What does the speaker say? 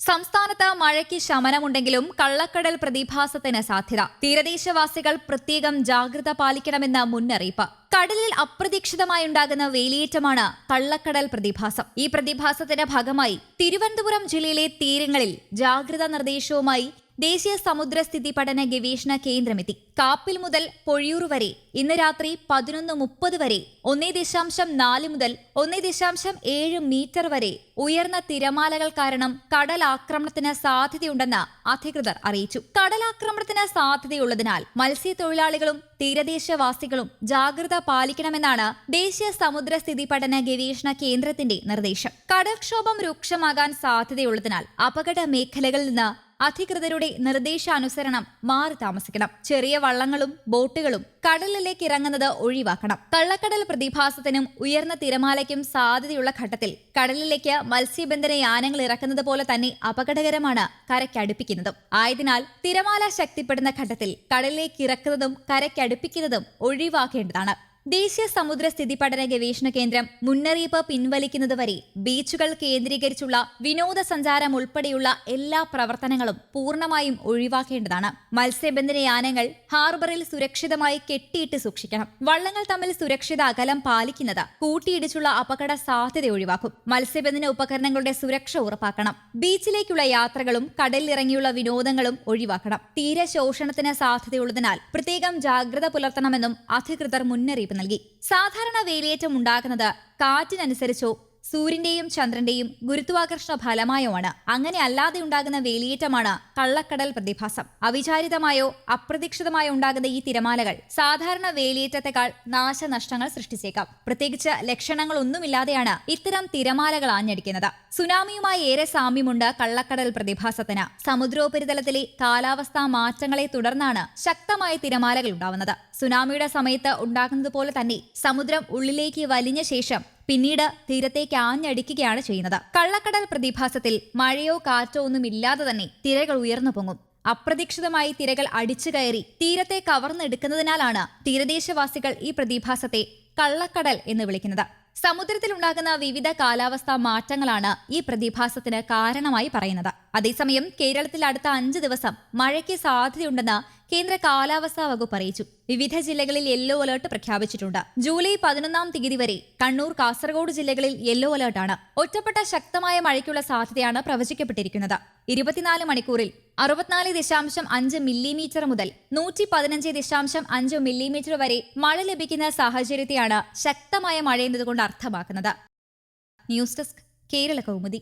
സംസ്ഥാനത്ത് മഴയ്ക്ക് ശമനമുണ്ടെങ്കിലും കള്ളക്കടൽ പ്രതിഭാസത്തിന് സാധ്യത. തീരദേശവാസികൾ പ്രത്യേകം ജാഗ്രത പാലിക്കണമെന്ന മുന്നറിയിപ്പ്. കടലിൽ അപ്രതീക്ഷിതമായി ഉണ്ടാകുന്ന വേലിയേറ്റമാണ് കള്ളക്കടൽ പ്രതിഭാസം. ഈ പ്രതിഭാസത്തിന്റെ ഭാഗമായി തിരുവനന്തപുരം ജില്ലയിലെ തീരങ്ങളിൽ ജാഗ്രതാ നിർദ്ദേശവുമായി ദേശീയ സമുദ്രസ്ഥിതി പഠന ഗവേഷണ കേന്ദ്രമെത്തി. കാപ്പിൽ മുതൽ പൊഴിയൂർ വരെ ഇന്ന് രാത്രി പതിനൊന്ന് മുപ്പത് വരെ ഒന്നേ ദശാംശം നാല് മുതൽ ഒന്നേ ദശാംശം ഏഴ് മീറ്റർ വരെ ഉയർന്ന തിരമാലകൾ കാരണം കടൽ കടലാക്രമണത്തിന് സാധ്യതയുണ്ടെന്ന് അധികൃതർ അറിയിച്ചു. കടലാക്രമണത്തിന് സാധ്യതയുള്ളതിനാൽ മത്സ്യത്തൊഴിലാളികളും തീരദേശവാസികളും ജാഗ്രത പാലിക്കണമെന്നാണ് ദേശീയ സമുദ്രസ്ഥിതി പഠന ഗവേഷണ കേന്ദ്രത്തിന്റെ നിർദ്ദേശം. കടൽക്ഷോഭം രൂക്ഷമാകാൻ സാധ്യതയുള്ളതിനാൽ അപകട മേഖലകളിൽ നിന്ന് അധികൃതരുടെ നിർദ്ദേശാനുസരണം മാറി താമസിക്കണം. ചെറിയ വള്ളങ്ങളും ബോട്ടുകളും കടലിലേക്ക് ഇറങ്ങുന്നത് ഒഴിവാക്കണം. കള്ളക്കടൽ പ്രതിഭാസത്തിനും ഉയർന്ന തിരമാലയ്ക്കും സാധ്യതയുള്ള ഘട്ടത്തിൽ കടലിലേക്ക് മത്സ്യബന്ധന യാനങ്ങൾ ഇറക്കുന്നത് പോലെ തന്നെ അപകടകരമാണ് കരയ്ക്കടുപ്പിക്കുന്നതും ആയതിനാൽ തിരമാല ശക്തിപ്പെടുന്ന ഘട്ടത്തിൽ കടലിലേക്ക് ഇറക്കുന്നതും കരയ്ക്കടുപ്പിക്കുന്നതും ഒഴിവാക്കേണ്ടതാണ്. ദേശീയ സമുദ്ര സ്ഥിതി പഠന ഗവേഷണ കേന്ദ്രം മുന്നറിയിപ്പ് പിൻവലിക്കുന്നതുവരെ ബീച്ചുകൾ കേന്ദ്രീകരിച്ചുള്ള വിനോദസഞ്ചാരം ഉൾപ്പെടെയുള്ള എല്ലാ പ്രവർത്തനങ്ങളും പൂർണമായും ഒഴിവാക്കേണ്ടതാണ്. മത്സ്യബന്ധന യാനങ്ങൾ ഹാർബറിൽ സുരക്ഷിതമായി കെട്ടിയിട്ട് സൂക്ഷിക്കണം. വള്ളങ്ങൾ തമ്മിൽ സുരക്ഷിത അകലം പാലിക്കുന്നത് കൂട്ടിയിടിച്ചുള്ള അപകട സാധ്യത ഒഴിവാക്കും. മത്സ്യബന്ധന ഉപകരണങ്ങളുടെ സുരക്ഷ ഉറപ്പാക്കണം. ബീച്ചിലേക്കുള്ള യാത്രകളും കടലിലിറങ്ങിയുള്ള വിനോദങ്ങളും ഒഴിവാക്കണം. തീരശോഷണത്തിന് സാധ്യതയുള്ളതിനാൽ പ്രത്യേകം ജാഗ്രത പുലർത്തണമെന്നും അധികൃതർ മുന്നറിയിപ്പ് നൽകി. സാധാരണ വേലിയേറ്റം ഉണ്ടാകുന്നത് കാറ്റിനനുസരിച്ചോ സൂര്യന്റെയും ചന്ദ്രന്റെയും ഗുരുത്വാകർഷണ ഫലമായോമാണ് അങ്ങനെ അല്ലാതെ ഉണ്ടാകുന്ന വേലിയേറ്റമാണ് കള്ളക്കടൽ പ്രതിഭാസം. അവിചാരിതമായോ അപ്രതീക്ഷിതമായോ ഉണ്ടാകുന്ന ഈ തിരമാലകൾ സാധാരണ വേലിയേറ്റത്തെക്കാൾ നാശനഷ്ടങ്ങൾ സൃഷ്ടിച്ചേക്കാം. പ്രത്യേകിച്ച് ലക്ഷണങ്ങളൊന്നുമില്ലാതെയാണ് ഇത്തരം തിരമാലകൾ ആഞ്ഞടിക്കുന്നത്. സുനാമിയുമായി ഏറെ സാമ്യമുണ്ട് കള്ളക്കടൽ പ്രതിഭാസത്തിന്. സമുദ്രോപരിതലത്തിലെ കാലാവസ്ഥാ മാറ്റങ്ങളെ തുടർന്നാണ് ശക്തമായ തിരമാലകൾ ഉണ്ടാവുന്നത്. സുനാമിയുടെ സമയത്ത് ഉണ്ടാകുന്നതുപോലെ തന്നെ സമുദ്രം ഉള്ളിലേക്ക് വലിഞ്ഞ ശേഷം പിന്നീട് തീരത്തേക്ക് ആഞ്ഞടിക്കുകയാണ് ചെയ്യുന്നത്. കള്ളക്കടൽ പ്രതിഭാസത്തിൽ മഴയോ കാറ്റോ ഒന്നും ഇല്ലാതെ തന്നെ തിരകൾ ഉയർന്നു പൊങ്ങും. അപ്രതീക്ഷിതമായി തിരകൾ അടിച്ചു കയറി തീരത്തെ കവർന്നെടുക്കുന്നതിനാലാണ് തീരദേശവാസികൾ ഈ പ്രതിഭാസത്തെ കള്ളക്കടൽ എന്ന് വിളിക്കുന്നത്. സമുദ്രത്തിലുണ്ടാകുന്ന വിവിധ കാലാവസ്ഥാ മാറ്റങ്ങളാണ് ഈ പ്രതിഭാസത്തിന് കാരണമായി പറയുന്നത്. അതേസമയം കേരളത്തിൽ അടുത്ത അഞ്ച് ദിവസം മഴയ്ക്ക് സാധ്യതയുണ്ടെന്ന് കേന്ദ്ര കാലാവസ്ഥാ വകുപ്പ് അറിയിച്ചു. വിവിധ ജില്ലകളിൽ യെല്ലോ അലർട്ട് പ്രഖ്യാപിച്ചിട്ടുണ്ട്. ജൂലൈ പതിനൊന്നാം തീയതി വരെ കണ്ണൂർ കാസർഗോഡ് ജില്ലകളിൽ യെല്ലോ അലർട്ടാണ് ഒറ്റപ്പെട്ട ശക്തമായ മഴയ്ക്കുള്ള സാധ്യതയാണ് പ്രവചിക്കപ്പെട്ടിരിക്കുന്നത്. ഇരുപത്തിനാല് മണിക്കൂറിൽ അറുപത്തിനാല് ദശാംശം അഞ്ച് മില്ലിമീറ്റർ മുതൽ നൂറ്റി പതിനഞ്ച് ദശാംശം അഞ്ച് മില്ലിമീറ്റർ വരെ മഴ ലഭിക്കുന്ന സാഹചര്യത്തെയാണ് ശക്തമായ മഴ എന്നതുകൊണ്ട് അർത്ഥമാക്കുന്നത്. News desk Kerala Kaumudi.